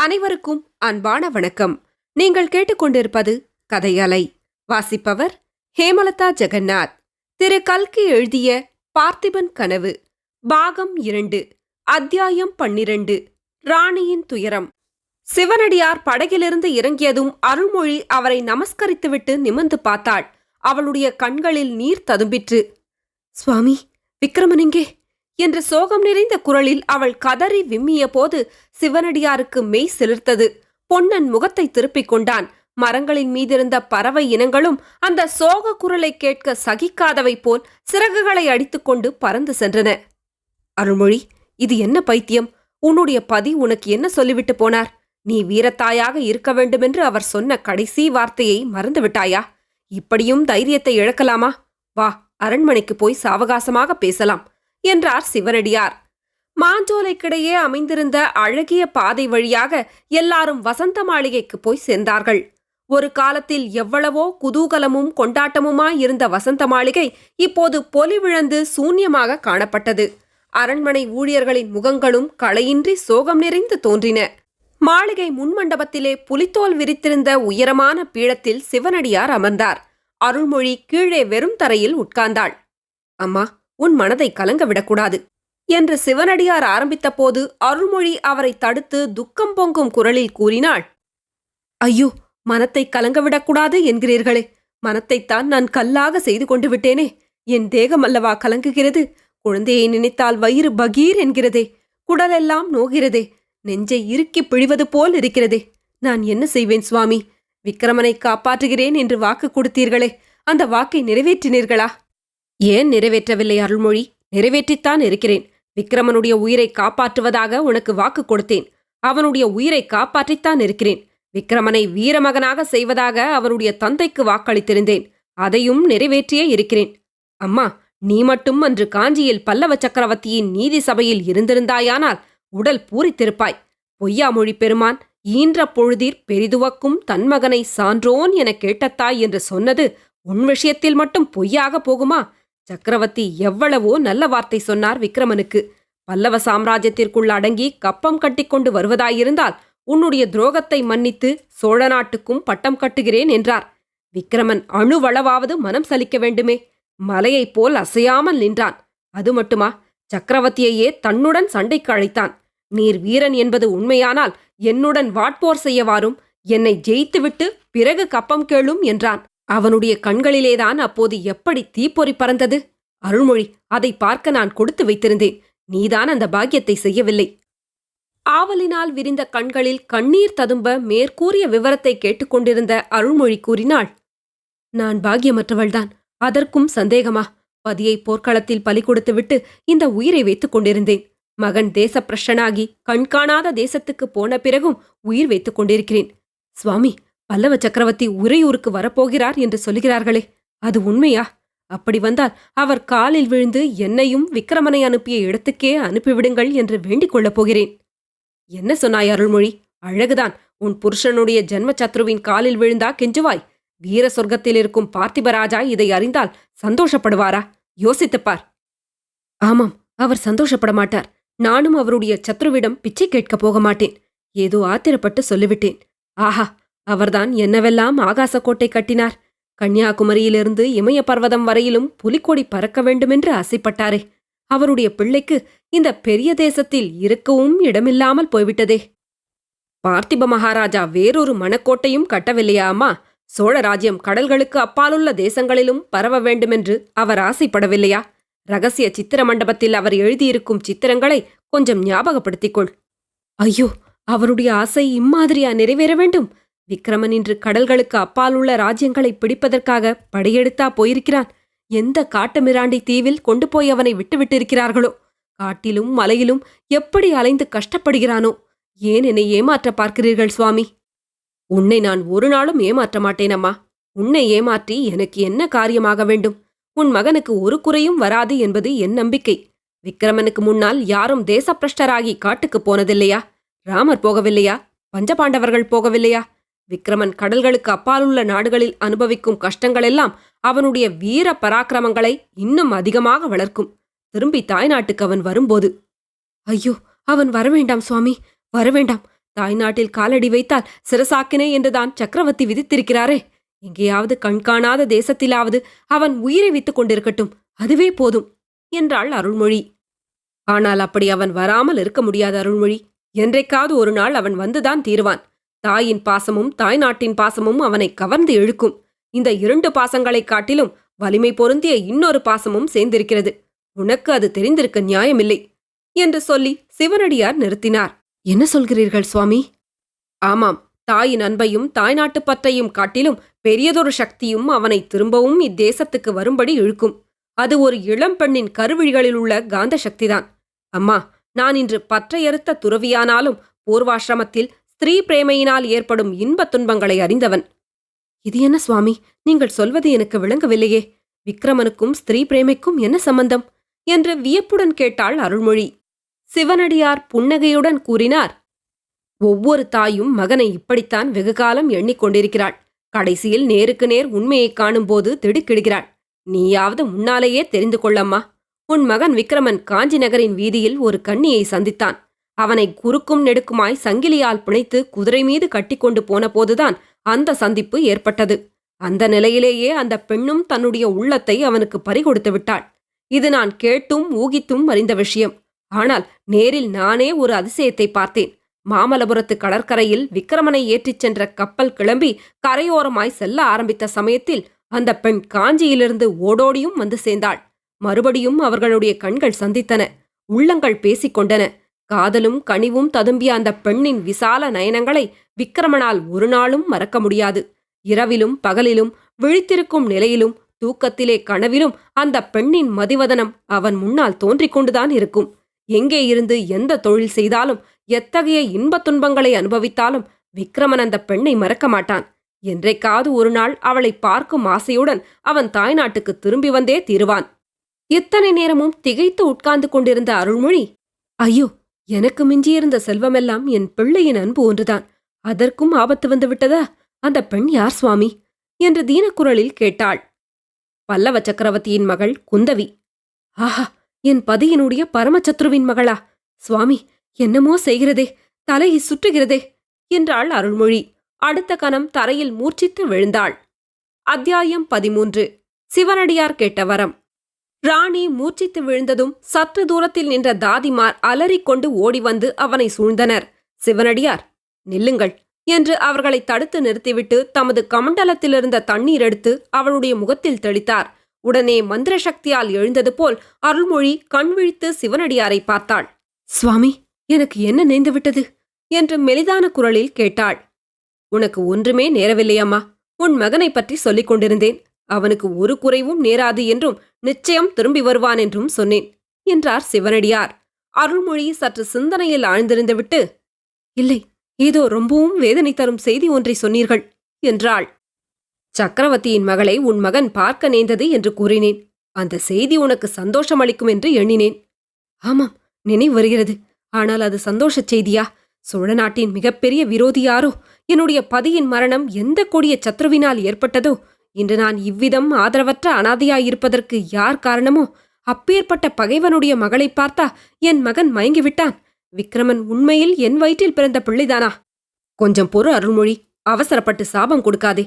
அனைவருக்கும் அன்பான வணக்கம். நீங்கள் கேட்டுக்கொண்டிருப்பது கதையலை. வாசிப்பவர் ஹேமலதா ஜெகநாத். திரு கல்கி எழுதிய பார்த்திபன் கனவு பாகம் இரண்டு அத்தியாயம் பன்னிரண்டு ராணியின் துயரம். சிவனடியார் படகிலிருந்து இறங்கியதும் அருள்மொழி அவரை நமஸ்கரித்துவிட்டு நிமிர்ந்து பார்த்தாள். அவளுடைய கண்களில் நீர் ததும்பிற்று. சுவாமி விக்ரமனிங்கே என்று சோகம் நிறைந்த குரலில் அவள் கதறி விம்மிய போது சிவனடியாருக்கு மெய் சிலிர்த்தது. பொன்னன் முகத்தை திருப்பிக் கொண்டான். மரங்களின் மீதிருந்த பறவை இனங்களும் அந்த சோக குரலை கேட்க சகிக்காதவை போல் சிறகுகளை அடித்துக்கொண்டு பறந்து சென்றன. அருள்மொழி இது என்ன பைத்தியம்? உன்னுடைய பதி உனக்கு என்ன சொல்லிவிட்டு போனார்? நீ வீரத்தாயாக இருக்க வேண்டுமென்று அவர் சொன்ன கடைசி வார்த்தையை மறந்துவிட்டாயா இப்படியும் தைரியத்தை இழக்கலாமா? வா அரண்மனைக்கு போய் சாவகாசமாக பேசலாம். என்றார் சிவனடியார். மாஞ்சோலைக்கிடையே அமைந்திருந்த அழகிய பாதை வழியாக எல்லாரும் வசந்த மாளிகைக்கு போய் சேர்ந்தார்கள். ஒரு காலத்தில் எவ்வளவோ குதூகலமும் கொண்டாட்டமுமாய் இருந்த வசந்த மாளிகை இப்போது பொலிவிழந்து சூன்யமாக காணப்பட்டது. அரண்மனை ஊழியர்களின் முகங்களும் களையின்றி சோகம் நிறைந்து தோன்றின. மாளிகை முன்மண்டபத்திலே புலித்தோல் விரித்திருந்த உயரமான பீடத்தில் சிவனடியார் அமர்ந்தார். அருள்மொழி கீழே வெறும் தரையில் உட்கார்ந்தாள். அம்மா உன் மனதை கலங்க விடக்கூடாது என்று சிவனடியார் ஆரம்பித்தபோது அருள்மொழி அவரை தடுத்து துக்கம் பொங்கும் குரலில் கூறினாள். ஐயோ மனத்தை கலங்க விடக்கூடாது என்கிறீர்களே. மனத்தைத்தான் நான் கல்லாக செய்து கொண்டு விட்டேனே. என் தேகம் அல்லவா கலங்குகிறது? குழந்தையை நினைத்தால் வயிறு பகீர் என்கிறதே. குடலெல்லாம் நோகிறதே. நெஞ்சை இறுக்கி பிழிவது போல் இருக்கிறதே. நான் என்ன செய்வேன் சுவாமி? விக்ரமனை காப்பாற்றுகிறேன் என்று வாக்கு கொடுத்தீர்களே. அந்த வாக்கை நிறைவேற்றினீர்களா? ஏன் நிறைவேற்றவில்லை அருள்மொழி? நிறைவேற்றித்தான் இருக்கிறேன். விக்ரமனுடைய உயிரை காப்பாற்றுவதாக உனக்கு வாக்கு கொடுத்தேன். அவனுடைய உயிரை காப்பாற்றித்தான் இருக்கிறேன். விக்ரமனை வீரமகனாக செய்வதாக அவனுடைய தந்தைக்கு வாக்களித்திருந்தேன். அதையும் நிறைவேற்றியே இருக்கிறேன். அம்மா நீ மட்டும் அன்று காஞ்சியில் பல்லவ சக்கரவர்த்தியின் நீதி சபையில் இருந்திருந்தாயானால் உடல் பூரித்திருப்பாய். பொய்யாமொழி பெருமான் ஈன்ற பொழுதீர் பெரிதுவக்கும் தன்மகனை சான்றோன் என கேட்டத்தாய் என்று சொன்னது உன் விஷயத்தில் மட்டும் பொய்யாக போகுமா? சக்கரவர்த்தி எவ்வளவோ நல்ல வார்த்தை சொன்னார் விக்ரமனுக்கு. பல்லவ சாம்ராஜ்யத்திற்குள் அடங்கி கப்பம் கட்டிக்கொண்டு வருவதாயிருந்தால் உன்னுடைய துரோகத்தை மன்னித்து சோழ நாட்டுக்கும் பட்டம் கட்டுகிறேன் என்றார். விக்ரமன் அணுவளவாவது மனம் சலிக்க வேண்டுமே. மலையைப் போல் அசையாமல் நின்றான். அது மட்டுமா? சக்கரவர்த்தியையே தன்னுடன் சண்டைக்கு அழைத்தான். நீர் வீரன் என்பது உண்மையானால் என்னுடன் வாட்போர் செய்யவாரும் என்னை ஜெயித்துவிட்டு பிறகு கப்பம் கேளும் என்றான். அவனுடைய கண்களிலேதான் அப்போது எப்படி தீப்பொறி பறந்தது? அருள்மொழி அதை பார்க்க நான் கொடுத்து வைத்திருந்தேன். நீதான் அந்த பாக்கியத்தை செய்யவில்லை. ஆவலினால் விரிந்த கண்களில் கண்ணீர் ததும்ப மேற்கூறிய விவரத்தை கேட்டுக்கொண்டிருந்த அருள்மொழி கூறினாள் நான் பாக்கியமற்றவள்தான். அதற்கும் சந்தேகமா? பதியை போர்க்களத்தில் பலி கொடுத்துவிட்டு இந்த உயிரை வைத்துக் கொண்டிருந்தேன். மகன் தேசப்பிரஷனாகி கண்காணாத தேசத்துக்கு போன பிறகும் உயிர் வைத்துக் கொண்டிருக்கிறேன். சுவாமி பல்லவ சக்கரவர்த்தி உறையூருக்கு வரப்போகிறார் என்று சொல்கிறார்களே அது உண்மையா? அப்படி வந்தால் அவர் காலில் விழுந்து என்னையும் விக்ரமனை அனுப்பிய இடத்துக்கே அனுப்பிவிடுங்கள் என்று வேண்டிக் கொள்ளப் போகிறேன். என்ன சொன்னாய் அருள்மொழி? அழகுதான். உன் புருஷனுடைய ஜென்ம சத்ருவின் காலில் விழுந்தா கெஞ்சுவாய். வீர சொர்க்கத்தில் இருக்கும் பார்த்திபராஜா இதை அறிந்தால் சந்தோஷப்படுவாரா? யோசித்துப்பார் ஆமாம் அவர் சந்தோஷப்பட மாட்டார். நானும் அவருடைய சத்ருவிடம் பிச்சை கேட்கப் போக மாட்டேன். ஏதோ ஆத்திரப்பட்டு சொல்லிவிட்டேன். ஆஹா அவர்தான் என்னவெல்லாம் ஆகாசக்கோட்டை கட்டினார். கன்னியாகுமரியிலிருந்து இமய பர்வதம் வரையிலும் புலிக்கொடி பறக்க வேண்டுமென்று ஆசைப்பட்டாரே. அவருடைய பிள்ளைக்கு இந்த பெரிய தேசத்தில் இருக்கவும் இடமில்லாமல் போய்விட்டதே. பார்த்திப மகாராஜா வேறொரு மணக்கோட்டையும் கட்டவில்லையாமா? சோழ ராஜ்யம் கடல்களுக்கு அப்பாலுள்ள தேசங்களிலும் பரவ வேண்டுமென்று அவர் ஆசைப்படவில்லையா? ரகசிய சித்திர மண்டபத்தில் அவர் எழுதியிருக்கும் சித்திரங்களை கொஞ்சம் ஞாபகப்படுத்திக்கொள் ஐயோ அவருடைய ஆசை இம்மாதிரியா நிறைவேற வேண்டும்? விக்ரமன் இன்று கடல்களுக்கு அப்பால் உள்ள ராஜ்யங்களை பிடிப்பதற்காக படையெடுத்தா போயிருக்கிறான். எந்த காட்டுமிராண்டி தீவில் கொண்டு போய் அவனை விட்டுவிட்டிருக்கிறார்களோ காட்டிலும் மலையிலும் எப்படி அலைந்து கஷ்டப்படுகிறானோ? ஏன் என்னை ஏமாற்ற பார்க்கிறீர்கள் சுவாமி? உன்னை நான் ஒரு நாளும் ஏமாற்ற மாட்டேனம்மா உன்னை ஏமாற்றி எனக்கு என்ன காரியமாக வேண்டும்? உன் மகனுக்கு ஒரு குறையும் வராது என்பது என் நம்பிக்கை. விக்ரமனுக்கு முன்னால் யாரும் தேசப்பிரஷ்டராகி காட்டுக்குப் போனதில்லையா? ராமர் போகவில்லையா? பஞ்சபாண்டவர்கள் போகவில்லையா? விக்ரமன் கடல்களுக்கு அப்பாலுள்ள நாடுகளில் அனுபவிக்கும் கஷ்டங்களெல்லாம் அவனுடைய வீர பராக்கிரமங்களை இன்னும் அதிகமாக வளர்க்கும். திரும்பி தாய்நாட்டுக்கு அவன் வரும்போது ஐயோ அவன் வரவேண்டாம் சுவாமி வரவேண்டாம். தாய்நாட்டில் காலடி வைத்தால் சிறசாக்கினே என்றுதான் சக்கரவர்த்தி விதித்திருக்கிறாரே. எங்கேயாவது கண்காணாத தேசத்திலாவது அவன் உயிரை வைத்துக் கொண்டிருக்கட்டும். அதுவே போதும் என்றாள் அருள்மொழி. ஆனால் அப்படி அவன் வராமல் இருக்க முடியாது அருள்மொழி. என்றைக்காவது ஒரு நாள் அவன் வந்துதான் தீருவான். தாயின் பாசமும் தாய்நாட்டின் பாசமும் அவனை கவர்ந்து இழுக்கும். இந்த இரண்டு பாசங்களைக் காட்டிலும் வலிமை பொருந்திய இன்னொரு பாசமும் சேர்ந்திருக்கிறது. உனக்கு அது தெரிந்திருக்க நியாயமில்லை என்று சொல்லி சிவனடியார் நிறுத்தினார். என்ன சொல்கிறீர்கள் சுவாமி? ஆமாம் தாயின் அன்பையும் தாய்நாட்டுப் பற்றையும் காட்டிலும் பெரியதொரு சக்தியும் அவனை திரும்பவும் இத்தேசத்துக்கு வரும்படி இழுக்கும். அது ஒரு இளம் பெண்ணின் கருவிழிகளில் உள்ள காந்த சக்திதான். அம்மா நான் இன்று பற்றையறுத்த துறவியானாலும் பூர்வாசிரமத்தில் ஸ்திரீ பிரேமையினால் ஏற்படும் இன்பத் துன்பங்களை அறிந்தவன். இது என்ன சுவாமி? நீங்கள் சொல்வது எனக்கு விளங்கவில்லையே. விக்ரமனுக்கும் ஸ்திரீ பிரேமைக்கும் என்ன சம்பந்தம்? என்று வியப்புடன் கேட்டாள் அருள்மொழி. சிவனடியார் புன்னகையுடன் கூறினார். ஒவ்வொரு தாயும் மகனை இப்படித்தான் வெகுகாலம் எண்ணிக்கொண்டிருக்கிறாள் கடைசியில் நேருக்கு நேர் உண்மையைக் காணும்போது திடுக்கிடுகிறாள். நீயாவது முன்னாலேயே தெரிந்து கொள்ளம்மா. உன் மகன் விக்ரமன் காஞ்சி நகரின் வீதியில் ஒரு கண்ணியை சந்தித்தான். அவனை குறுக்கும் நெடுக்குமாய் சங்கிலியால் பிணைத்து குதிரை மீது கட்டிக்கொண்டு போன போதுதான் அந்த சந்திப்பு ஏற்பட்டது. அந்த நிலையிலேயே அந்த பெண்ணும் தன்னுடைய உள்ளத்தை அவனுக்கு பறிகொடுத்து விட்டாள். இது நான் கேட்டும் ஊகித்தும் அறிந்த விஷயம். ஆனால் நேரில் நானே ஒரு அதிசயத்தை பார்த்தேன். மாமல்லபுரத்து கடற்கரையில் விக்ரமனை ஏற்றிச் சென்ற கப்பல் கிளம்பி கரையோரமாய் செல்ல ஆரம்பித்த சமயத்தில் அந்த பெண் காஞ்சியிலிருந்து ஓடோடியும் வந்து சேர்ந்தாள். மறுபடியும் அவர்களுடைய கண்கள் சந்தித்தன. உள்ளங்கள் பேசிக்கொண்டன. காதலும் கனிவும் ததும்பிய அந்த பெண்ணின் விசால நயனங்களை விக்ரமனால் ஒரு நாளும் மறக்க முடியாது. இரவிலும் பகலிலும் விழித்திருக்கும் நிலையிலும் தூக்கத்திலே கனவிலும் அந்த பெண்ணின் மதிவதனம் அவன் முன்னால் தோன்றிக் கொண்டுதான் இருக்கும். எங்கே இருந்து எந்த தொழில் செய்தாலும் எத்தகைய இன்பத் துன்பங்களை அனுபவித்தாலும் விக்ரமன் அந்த பெண்ணை மறக்க மாட்டான். என்றைக்காவது ஒரு நாள் அவளை பார்க்கும் ஆசையுடன் அவன் தாய்நாட்டுக்கு திரும்பி வந்தே தீருவான். இத்தனை நேரமும் திகைத்து உட்கார்ந்து கொண்டிருந்த அருள்மொழி ஐயோ எனக்கு மிஞ்சியிருந்த செல்வமெல்லாம் என் பிள்ளையின் அன்பு ஒன்றுதான். அதற்கும் ஆபத்து வந்து விட்டதா? அந்த பெண் யார் சுவாமி? என்று தீனக்குரலில் கேட்டாள். பல்லவ சக்கரவர்த்தியின் மகள் குந்தவி. ஆஹா என் பதியினுடைய பரமச்சத்ருவின் மகளா? சுவாமி என்னமோ செய்கிறதே? தலையை சுற்றுகிறதே? என்றாள் அருள்மொழி. அடுத்த கணம் தரையில் மூர்ச்சித்து விழுந்தாள். அத்தியாயம் பதிமூன்று. சிவனடியார் கேட்ட வரம். ராணி மூச்சித்து விழுந்ததும் சற்று தூரத்தில் நின்ற தாதிமார் அலறிக்கொண்டு ஓடி வந்து அவனை சூழ்ந்தனர். சிவனடியார் நில்லுங்கள் என்று அவர்களை தடுத்து நிறுத்திவிட்டு தமது கமண்டலத்திலிருந்த தண்ணீர் எடுத்து அவளுடைய முகத்தில் தெளித்தார். உடனே மந்திர சக்தியால் எழுந்தது போல் அருள்மொழி கண் விழித்து சிவனடியாரை பார்த்தாள். சுவாமி எனக்கு என்ன நேர்ந்துவிட்டது என்று மெலிதான குரலில் கேட்டாள். உனக்கு ஒன்றுமே நேரவில்லையம்மா. உன் மகனை பற்றி சொல்லிக் கொண்டிருந்தேன். அவனுக்கு ஒரு குறைவும் நேராது என்றும் நிச்சயம் திரும்பி வருவான் என்றும் சொன்னேன் என்றார் சிவனடியார். அருள்மொழி சற்று சிந்தனையில் ஆழ்ந்திருந்துவிட்டு இல்லை ஏதோ ரொம்பவும் வேதனை தரும் செய்தி ஒன்றை சொன்னீர்கள் என்றாள். சக்கரவர்த்தியின் மகளை உன் மகன் பார்க்க நேர்ந்தது என்று கூறினேன். அந்த செய்தி உனக்கு சந்தோஷம் அளிக்கும் என்று எண்ணினேன். ஆமாம் நினைவு வருகிறது. ஆனால் அது சந்தோஷச் செய்தியா? சோழ நாட்டின் மிகப்பெரிய விரோதி யாரோ என்னுடைய பதியின் மரணம் எந்த கொடிய சத்ருவினால் ஏற்பட்டதோ? இன்று நான் இவ்விதம் ஆதரவற்ற அனாதையாயிருப்பதற்கு யார் காரணமோ அப்பேற்பட்ட பகைவனுடைய மகளை பார்த்தா என் மகன் மயங்கிவிட்டான். விக்ரமன் உண்மையில் என் வயிற்றில் பிறந்த பிள்ளைதானா? கொஞ்சம் பொறு அருள்மொழி. அவசரப்பட்டு சாபம் கொடுக்காதே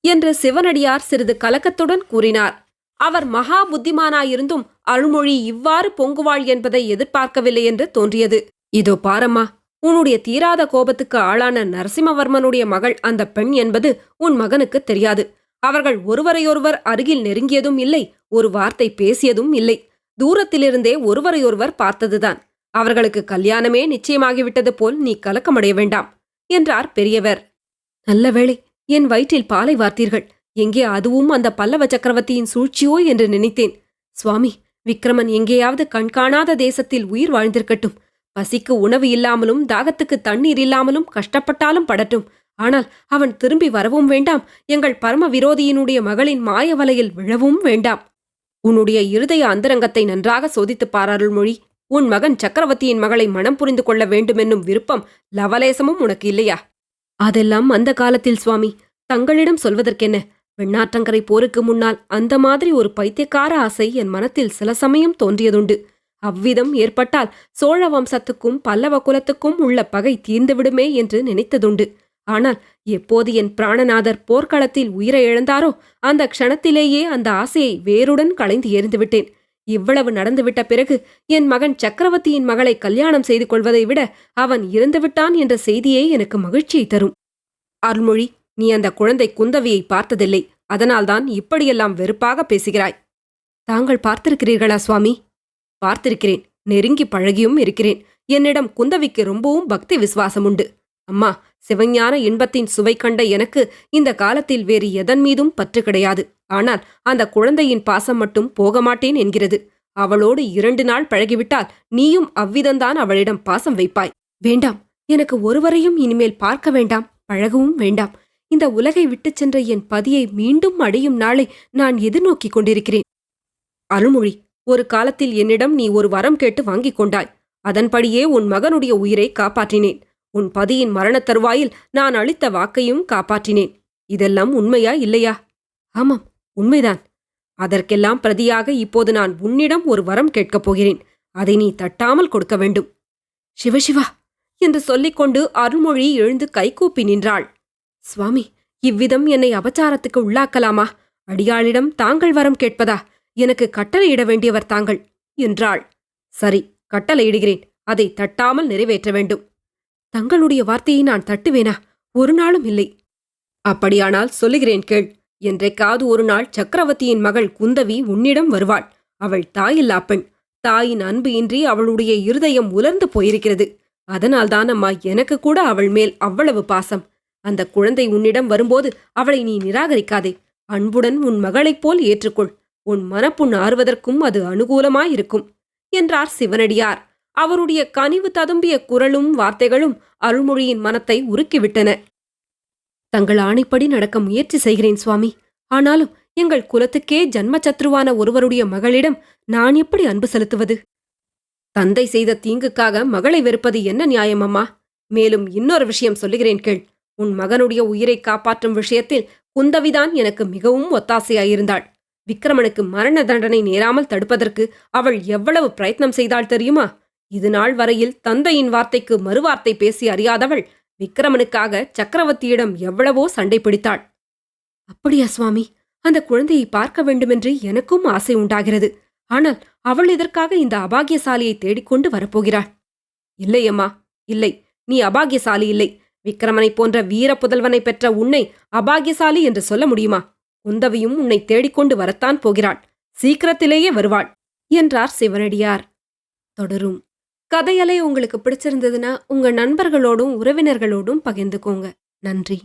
என்று சிவனடியார் சிறிது கலக்கத்துடன் கூறினார். அவர் மகா புத்திமானாயிருந்தும் அருள்மொழி இவ்வாறு பொங்குவாள் என்பதை எதிர்பார்க்கவில்லை என்று தோன்றியது. இதோ பாரம்மா உன்னுடைய தீராத கோபத்துக்கு ஆளான நரசிம்மவர்மனுடைய மகள் அந்த பெண் என்பது உன் மகனுக்கு தெரியாது. அவர்கள் ஒருவரையொருவர் அருகில் நெருங்கியதும் இல்லை ஒரு வார்த்தை பேசியதும் இல்லை. தூரத்திலிருந்தே ஒருவரையொருவர் பார்த்ததுதான். அவர்களுக்கு கல்யாணமே நிச்சயமாகிவிட்டது போல் நீ கலக்கமடைய வேண்டாம் என்றார் பெரியவர். நல்ல வேளை என் வயிற்றில் பாலை வார்த்தீர்கள். எங்கே அதுவும் அந்த பல்லவ சக்கரவர்த்தியின் சூழ்ச்சியோ என்று நினைத்தேன். சுவாமி விக்ரமன் எங்கேயாவது கண்காணாத தேசத்தில் உயிர் வாழ்ந்திருக்கட்டும். பசிக்கு உணவு இல்லாமலும் தாகத்துக்கு தண்ணீர் இல்லாமலும் கஷ்டப்பட்டாலும் படட்டும். ஆனால் அவன் திரும்பி வரவும் வேண்டாம். எங்கள் பரம விரோதியினுடைய மகளின் மாய வலையில் விழவும் வேண்டாம். உன்னுடைய இருதய அந்தரங்கத்தை நன்றாக சோதித்துப் பாராருள்மொழி உன் மகன் சக்கரவர்த்தியின் மகளை மனம் புரிந்து கொள்ள வேண்டுமென்னும் விருப்பம் லவலேசமும் உனக்கு இல்லையா? அதெல்லாம் அந்த காலத்தில் சுவாமி. தங்களிடம் சொல்வதற்கென்ன? வெண்ணாற்றங்கரை போருக்கு முன்னால் அந்த மாதிரி ஒரு பைத்தியக்கார ஆசை என் மனத்தில் சில சமயம் தோன்றியதுண்டு. அவ்விதம் ஏற்பட்டால் சோழ வம்சத்துக்கும் பல்லவ குலத்துக்கும் உள்ள பகை தீர்ந்துவிடுமே என்று நினைத்ததுண்டு. ஆனால் எப்போது என் பிராணநாதர் போர்க்களத்தில் உயிரை இழந்தாரோ அந்த க்ஷணத்திலேயே அந்த ஆசையை வேருடன் களைந்து எறிந்துவிட்டேன். இவ்வளவு நடந்துவிட்ட பிறகு என் மகன் சக்கரவர்த்தியின் மகளை கல்யாணம் செய்து கொள்வதை விட அவன் இறந்துவிட்டான் என்ற செய்தியே எனக்கு மகிழ்ச்சியை தரும். அருள்மொழி நீ அந்த குழந்தை குந்தவியை பார்த்ததில்லை. அதனால்தான் இப்படியெல்லாம் வெறுப்பாக பேசுகிறாய். தாங்கள் பார்த்திருக்கிறீர்களா சுவாமி? பார்த்திருக்கிறேன். நெருங்கி பழகியும் இருக்கிறேன். என்னிடம் குந்தவிக்கு ரொம்பவும் பக்தி விசுவாசம் உண்டு அம்மா சிவஞான இன்பத்தின் சுவை கண்ட எனக்கு இந்த காலத்தில் வேறு எதன் மீதும் பற்று கிடையாது. ஆனால் அந்த குழந்தையின் பாசம் மட்டும் போக மாட்டேன் என்கிறது. அவளோடு இரண்டு நாள் பழகிவிட்டால் நீயும் அவ்விதந்தான் அவளிடம் பாசம் வைப்பாய். வேண்டாம் எனக்கு ஒருவரையும் இனிமேல் பார்க்க வேண்டாம் பழகவும் வேண்டாம். இந்த உலகை விட்டுச் சென்ற என் பதியை மீண்டும் அடையும் நாளை நான் எதிர்நோக்கிக் கொண்டிருக்கிறேன். அருள்மொழி ஒரு காலத்தில் என்னிடம் நீ ஒரு வரம் கேட்டு வாங்கிக் கொண்டாய். அதன்படியே உன் மகனுடைய உயிரை காப்பாற்றினேன். உன் பதியின் மரணத் தருவாயில் நான் அளித்த வாக்கையும் காப்பாற்றினேன். இதெல்லாம் உண்மையா இல்லையா? ஆமாம் உண்மைதான். அதற்கெல்லாம் பிரதியாக இப்போது நான் உன்னிடம் ஒரு வரம் கேட்கப் போகிறேன். அதை நீ தட்டாமல் கொடுக்க வேண்டும். சிவசிவா என்று சொல்லிக்கொண்டு அருள்மொழி எழுந்து கைகூப்பி நின்றாள். சுவாமி இவ்விதம் என்னை அபச்சாரத்துக்கு உள்ளாக்கலாமா? அடியாளிடம் தாங்கள் வரம் கேட்பதா? எனக்கு கட்டளையிட வேண்டியவர் தாங்கள் என்றாள். சரி கட்டளையிடுகிறேன். அதை தட்டாமல் நிறைவேற்ற வேண்டும். தங்களுடைய வார்த்தையை நான் தட்டுவேனா? ஒரு நாளும் இல்லை. அப்படியானால் சொல்லுகிறேன் கேள். என்றைக்காவது ஒரு நாள் சக்கரவர்த்தியின் மகள் குந்தவி உன்னிடம் வருவாள். அவள் தாயில்லா பெண் தாயின் அன்பு இன்றி அவளுடைய இருதயம் உலர்ந்து போயிருக்கிறது. அதனால்தான் அம்மா எனக்கு கூட அவள் மேல் அவ்வளவு பாசம். அந்த குழந்தை உன்னிடம் வரும்போது அவளை நீ நிராகரிக்காதே. அன்புடன் உன் மகளைப் போல் ஏற்றுக்கொள். உன் மனப்புண் ஆறுவதற்கும் அது அனுகூலமாயிருக்கும். என்றார் சிவனடியார். அவருடைய கனிவு ததும்பிய குரலும் வார்த்தைகளும் அருள்மொழியின் மனத்தை உருக்கிவிட்டன. தங்கள் ஆணைப்படி நடக்க முயற்சி செய்கிறேன் சுவாமி. ஆனாலும் எங்கள் குலத்துக்கே ஜன்மச்சத்ருவான ஒருவருடைய மகளிடம் நான் எப்படி அன்பு செலுத்துவது? தந்தை செய்த தீங்குக்காக மகளை வெறுப்பது என்ன நியாயம் அம்மா? மேலும் இன்னொரு விஷயம் சொல்லுகிறேன் கேள். உன் மகனுடைய உயிரை காப்பாற்றும் விஷயத்தில் குந்தவிதான் எனக்கு மிகவும் ஒத்தாசையாயிருந்தாள். விக்ரமனுக்கு மரண தண்டனை நேராமல் தடுப்பதற்கு அவள் எவ்வளவு பிரயத்னம் செய்தாள் தெரியுமா? இது நாள் வரையில் தந்தையின் வார்த்தைக்கு மறுவார்த்தை பேசி அறியாதவள் விக்ரமனுக்காக சக்கரவர்த்தியிடம் எவ்வளவோ சண்டை பிடித்தாள். அப்படியா சுவாமி அந்த குழந்தையை பார்க்க வேண்டுமென்று எனக்கும் ஆசை உண்டாகிறது. ஆனால் அவள் இதற்காக இந்த அபாகியசாலியை தேடிக்கொண்டு வரப்போகிறாள்? இல்லை அம்மா இல்லை. நீ அபாகியசாலி இல்லை. விக்ரமனைப் போன்ற வீர புதல்வனை பெற்ற உன்னை அபாகியசாலி என்று சொல்ல முடியுமா? குந்தவியும் உன்னை தேடிக்கொண்டு வரத்தான் போகிறாள். சீக்கிரத்திலேயே வருவாள் என்றார் சிவனடியார். தொடரும். கதையலை உங்களுக்கு பிடிச்சிருந்ததுன்னா உங்க நண்பர்களோடும் உறவினர்களோடும் பகிர்ந்துக்கோங்க. நன்றி.